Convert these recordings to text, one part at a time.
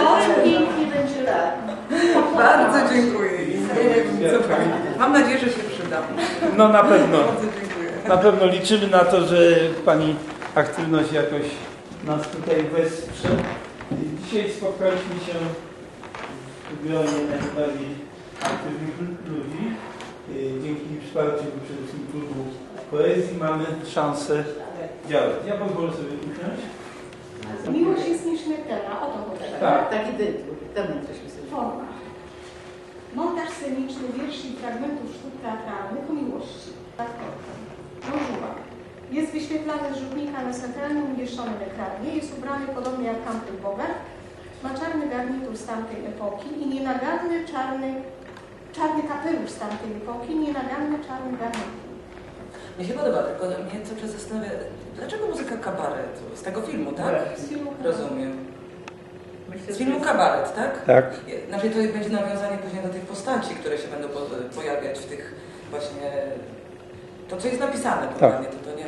Ale pięknie będzie Bardzo dziękuję. Mam nadzieję, że się przyda. No na pewno. Bardzo dziękuję. Na pewno liczymy na to, że Pani aktywność jakoś nas tutaj wesprze. Dzisiaj spotkaliśmy się w gronie najbardziej aktywnych ludzi. Dzięki wsparciu przede wszystkim klubu poezji mamy szansę działać. Ja pozwolę sobie usiąść. Miłość jest nieśmiertelna, o to chodzi. Tak. Taki tytuł, temat żeśmy sobie Forma. Montaż sceniczny wierszy i fragmentów sztuk teatralnych o miłości. Bonjour. Jest wyświetlany z rzutnika na centralnym umieszczonym ekranie. Jest ubrany podobnie jak Humphrey Bogart. Ma czarny garnitur z tamtej epoki i nienaganny czarny, czarny kapelusz z tamtej epoki, nienaganny czarny garnitur. Mi się podoba, tylko mnie cały czas zastanawia, dlaczego muzyka kabaretu? Z tego filmu, tak? Z filmu Rozumiem. Myślę, Z filmu jest- kabaret, tak? Tak. Znaczy to będzie nawiązanie później do tych postaci, które się będą po- pojawiać w tych właśnie... To, co jest napisane Tak. dokładnie, to, to, nie,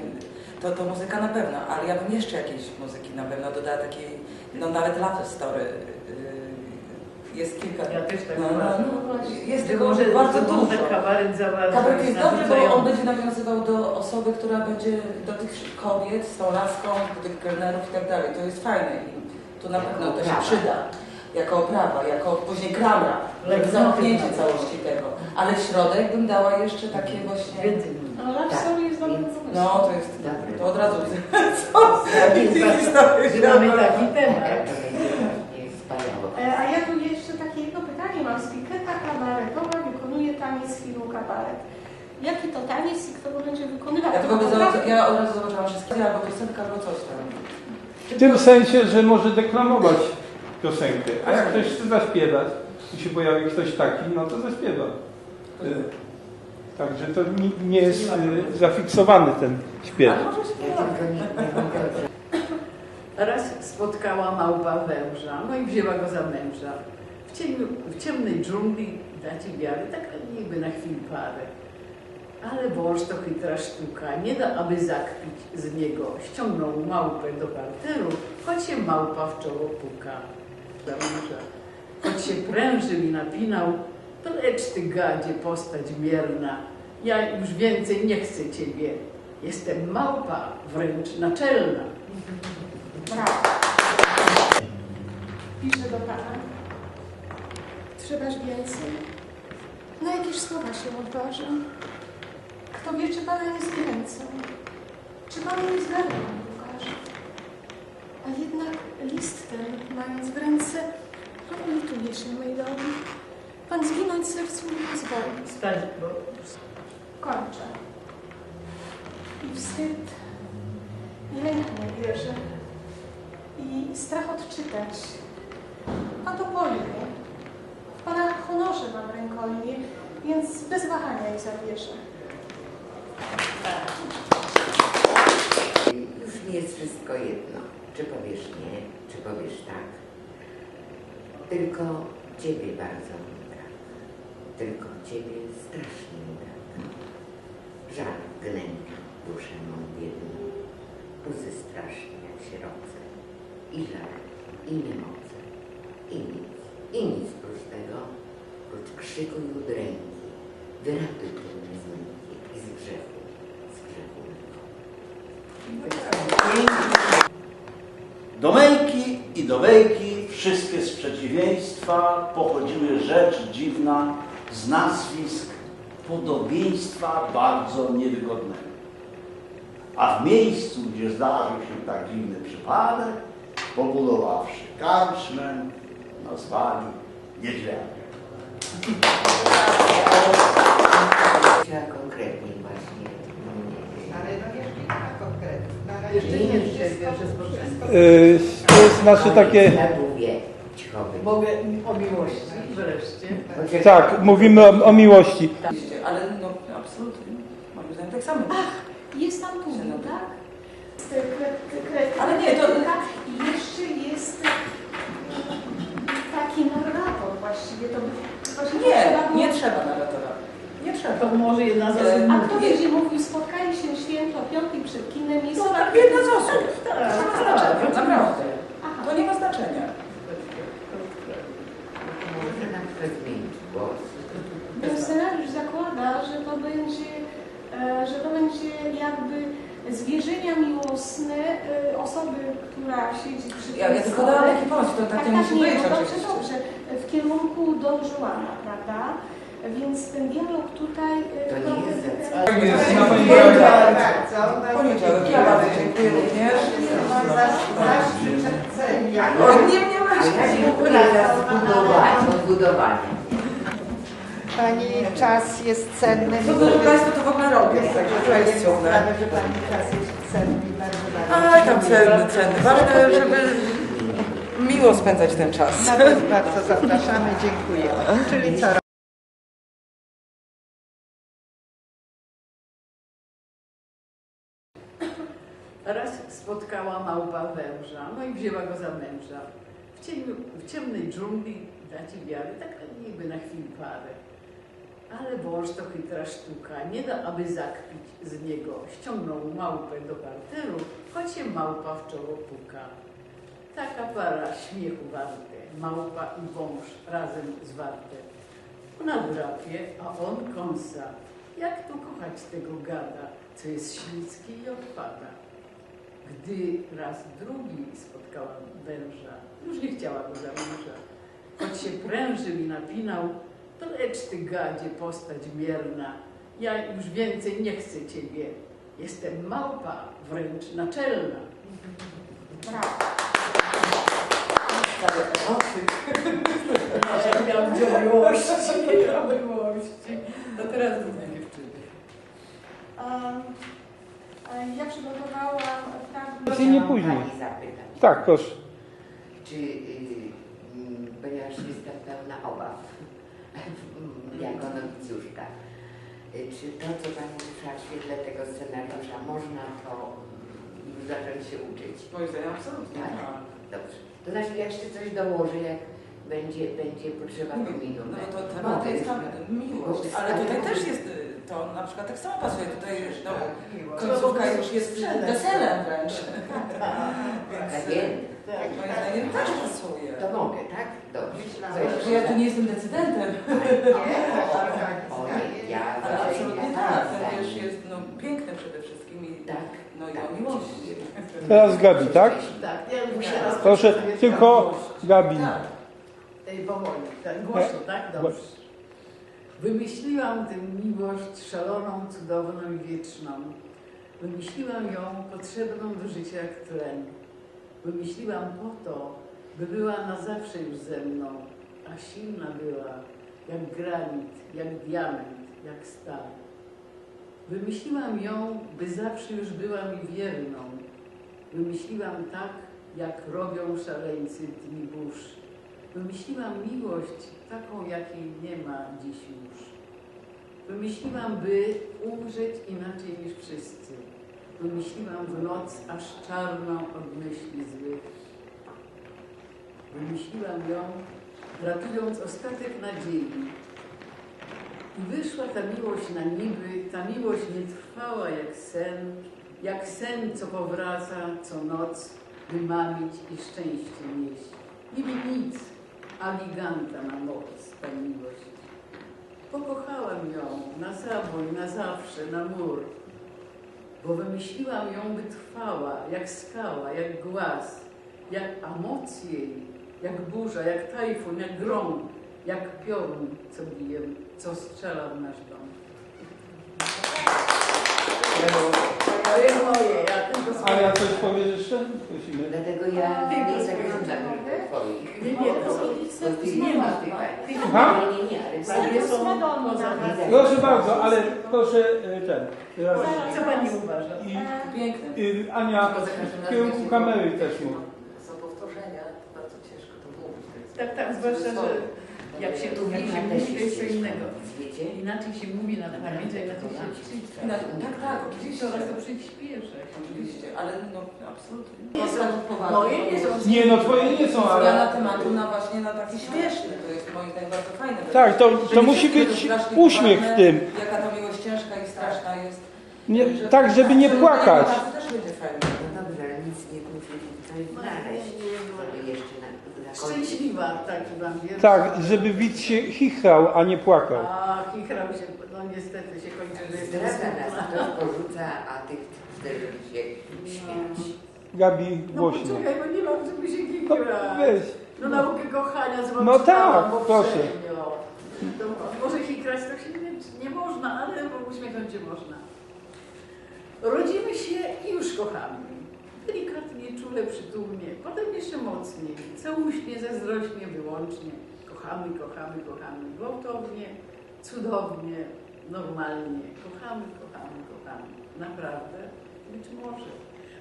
to, to muzyka na pewno, ale ja bym jeszcze jakiejś muzyki na pewno dodała takiej, no nawet Love Story. Jest kilka... Ja też tak no, no, uważam. no, jest Tylko tego może bardzo to dużo. kabaret za bardzo Kabaret jest dobry, bo on będzie nawiązywał do osoby, która będzie do tych kobiet z tą laską, do tych kelnerów i tak dalej. To jest fajne i tu na pewno to się przyda. Jako oprawa, jako później klamra, jak Lekko. zamknięcie całości tego. Ale w środek bym dała jeszcze takie właśnie... A Love Tak. Story jest pomysłem. No, to jest... Dobry. To od razu widzę. Co? Jest Tak, to wspaniałe. E, A ja tu jeszcze takie jedno pytanie mam. Kabaretowa wykonuje taniec z filmu kabaret. Jaki to taniec i kto go będzie wykonywał? Ja tylko ja od razu zobaczyłam wszystkie, albo piosenka, albo coś tam. W tym sensie, że może deklamować piosenkę. A jak ktoś chce zaśpiewać, tu się pojawi ktoś taki, no to zaśpiewa. Także to nie- nie jest y, zafiksowany ten śpiew. Raz spotkała małpa węża, no i wzięła go za męża. W ciemnej dżungli daci wiary, tak niby na chwilę parę. Ale wąż to chytra sztuka, nie da aby zakpić z niego. Ściągnął małpę do parteru, choć się małpa w czoło puka. Choć się prężył i napinał, precz ty gadzie postać mierna. Ja już więcej nie chcę ciebie. Jestem małpa, wręcz naczelna. Brawo. Piszę do. Trzebaż więcej? Na jakież słowa się odważę? Kto wie, czy Pana nie zniechęcą? Czy Pan nie zgarną ukaże? A jednak list ten, mając w ręce, lituje się mej drogi. Pan zginąć sercu nie pozwoli. Stań, bo Kończę. I wstyd, i lęk mnie bierze, i strach odczytać. Pan to pojmie. W Pana honorze mam rękojmie, więc bez wahania jej zawierzę. Już mi jest wszystko jedno. Czy powiesz nie, czy powiesz tak. Tylko Ciebie bardzo mi brak. Tylko Ciebie strasznie mi brak. Żal gnębi duszę mą biedną. Łzy strasznie jak się rodzę. I żal, i niemoce. I nic, i nic prócz krzyku i udręki. Wyratuj niki i z grzechu, z grzechu. Do męki i do wejki wszystkie z przeciwieństwa pochodziły rzecz dziwna z nazwisk podobieństwa bardzo niewygodnego. A w miejscu, gdzie zdarzył się tak dziwny przypadek, pobudowawszy karczmę, nazwali Niedźwiadek. Właśnie. Ale no jeszcze. Na razie jeszcze nie wszystko-. Y, To jest nasze takie... Mogę o miłości wreszcie. Tak, mówimy o, o miłości. Oczywiście, Ale no absolutnie, moim zdaniem tak samo. Jest tam tu, tak? Ale nie, to- I jeszcze jest taki narrator właściwie. To właśnie Nie, trzeba było- nie trzeba narratora. Nie trzeba. To może jedna z E, osób A kto będzie mówił, spotkali się święto piątej przed kinem, jest jedna z osób. To nie ma znaczenia, naprawdę. Aha. To nie ma znaczenia. Może zmienić głos. Ten scenariusz zakłada, że to będzie, e, że to będzie jakby zwierzenia miłosne e, osoby, która siedzi przy Ja, ja tylko dałam taki pomysł, to tak, Tak, nie tak, musi nie, być no dobrze, oczywiście. dobrze. W kierunku Don Juana, prawda? Więc ten dialog tutaj... e, To nie trochę- jest Tak jest, Dziękuję rację. bardzo. bardzo Poniedziałek, ja bardzo dziękuję. Również. Oj, nie, ma za zbudowanie, odbudowanie. Pani czas jest cenny. To proszę Państwa to w ogóle robię, także to jest że Pani czas jest cenny. Bardzo, bardzo A tam cenny, cenny. Ważne, żeby miło spędzać ten czas. Bardzo zapraszamy, dziękuję. Czyli co? Raz spotkała małpa węża, no i wzięła go za męża. W, ciemniu, w ciemnej dżungli daci wiary, tak niby na chwilę parę. Ale wąż to chytra sztuka, nie da aby zakpić z niego. Ściągnął małpę do parteru, choć się małpa w czoło puka. Taka para śmiechu warte, małpa i wąż razem zwarte. Ona drapie, a on kąsa. Jak tu kochać tego gada, co jest ślicki i odpada? Gdy raz drugi spotkała węża, już nie chciała go za męża. Choć się prężył i napinał, to lecz ty gadzie postać mierna. Ja już więcej nie chcę ciebie. Jestem małpa, wręcz naczelna. Brawo. Ja miałam miłości, miałam miłości. No teraz różne dziewczyny. Um, ja przygotowałam fragment... Czy nie później? Pani zapytać, Tak, proszę. czy, y, mm, ponieważ jestem pełna obaw, jako nowicjuszka, y, czy to, co Pani mówiła w świetle tego scenariusza, można to mm, już zacząć się uczyć? Moim zdaniem absolutnie. Tak. Tak. Dobrze. To znaczy, jak się coś dołoży, jak będzie, będzie potrzeba No kominu. to temat jest tam miłość, ale tutaj też jest, y, to na przykład tak samo pasuje, tutaj no, końcówka już jest weselem wręcz. Tak, Więc wiem. y, moim zdaniem też pasuje. To mogę, tak? Dobrze. Ja tu nie jestem decydentem, ja ale absolutnie ja tak, zdanie. ten wiersz jest no, piękny przede wszystkim i, Tak. No, i tak, o miłości. Teraz Gabi, tak? Tak, ja muszę raz Proszę, tylko. Gabi. Tak. Ej, powoli, tak głośno, tak? Dobrze. Wymyśliłam tę miłość szaloną, cudowną i wieczną. Wymyśliłam ją potrzebną do życia jak tlen. Wymyśliłam po to, by była na zawsze już ze mną, a silna była, jak granit, jak diament, jak stal. Wymyśliłam ją, by zawsze już była mi wierną. Wymyśliłam tak, jak robią szaleńcy dni burz. Wymyśliłam miłość taką, jakiej nie ma dziś już. Wymyśliłam, by umrzeć inaczej niż wszyscy. Wymyśliłam w noc aż czarną od myśli złych. Wymyśliłam ją, ratując ostatek nadziei. I wyszła ta miłość na niby, ta miłość nie trwała jak sen, jak sen, co powraca co noc, by mamić i szczęście nieść. Niby nic, a giganta ma moc ta miłość. Pokochałam ją na zabój, na zawsze, na mur, bo wymyśliłam ją, by trwała, jak skała, jak głaz, jak, a moc jej, jak burza, jak tajfun, jak grom, jak piorun, co bije, co strzela w nasz dom. To jest moje, ja tylko A ja coś powiesz jeszcze? Prosimy. Dlatego ja do twoich. Nie, ma tych. Nie, nie, nie, Proszę bardzo, ale proszę e, ten. Teraz, Co pani uważa? I y, Ania w kierunku kamery też mów. Są powtórzenia, bardzo ciężko to mówić. Tak, tak, zwłaszcza, że jak się tu mówi, też mówi, to jest co ciężko innego. mówić, Wiecie? Inaczej się mówi na pamięć, a inaczej się Tak, tak, oczywiście. Coraz to przyspiesza. Oczywiście, ale no absolutnie. Nie są, tak poważnie. moje nie są. Nie, no twoje nie są, Zmiana ale... tematu na właśnie na taki śmieszny, to jest moim zdaniem bardzo fajne. Tak, to, to musi być uśmiech w tym. Jaka ta miłość ciężka i straszna jest. Nie, tak, żeby nie płakać. To też będzie fajne. nic nie mówili, coś No, znaleźć, nie, nie, no. żeby jeszcze na, zakończyć. Szczęśliwa, tak wam wierzę. Tak, żeby widz się chichrał, a nie płakał. A, chichrał się, no niestety się kończy, Zdradza nas, kto porzuca, a tych cztery się śmierci. Gabi, No głośno. poczekaj, bo nie mam, żeby się No, chichrać. weź. No naukę kochania z No tak, proszę. To może chikrać to się nie, nie można, ale uśmiechnąć się można. Rodzimy się i już kochamy. Delikatnie, czule, przytulnie, potem jeszcze mocniej, całuśnie, zazdrośnie, wyłącznie. Kochamy, kochamy, kochamy, gwałtownie, cudownie, normalnie. Kochamy, kochamy, kochamy. Naprawdę, być może.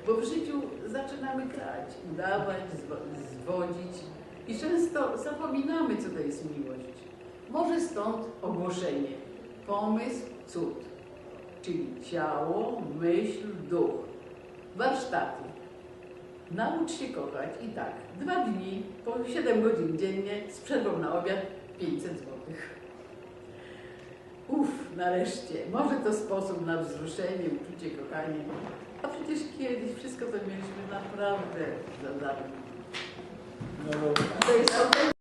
Bo w życiu zaczynamy grać, udawać, zwo- zwodzić i często zapominamy, co to jest miłość. Może stąd ogłoszenie. Pomysł, cud. Czyli ciało, myśl, duch. Warsztaty. Naucz się kochać i tak. Dwa dni, po 7 godzin dziennie, z przerwą na obiad 500 zł. Uff, nareszcie. Może to sposób na wzruszenie, uczucie, kochanie. A przecież kiedyś wszystko to mieliśmy naprawdę za darmo. No. To jest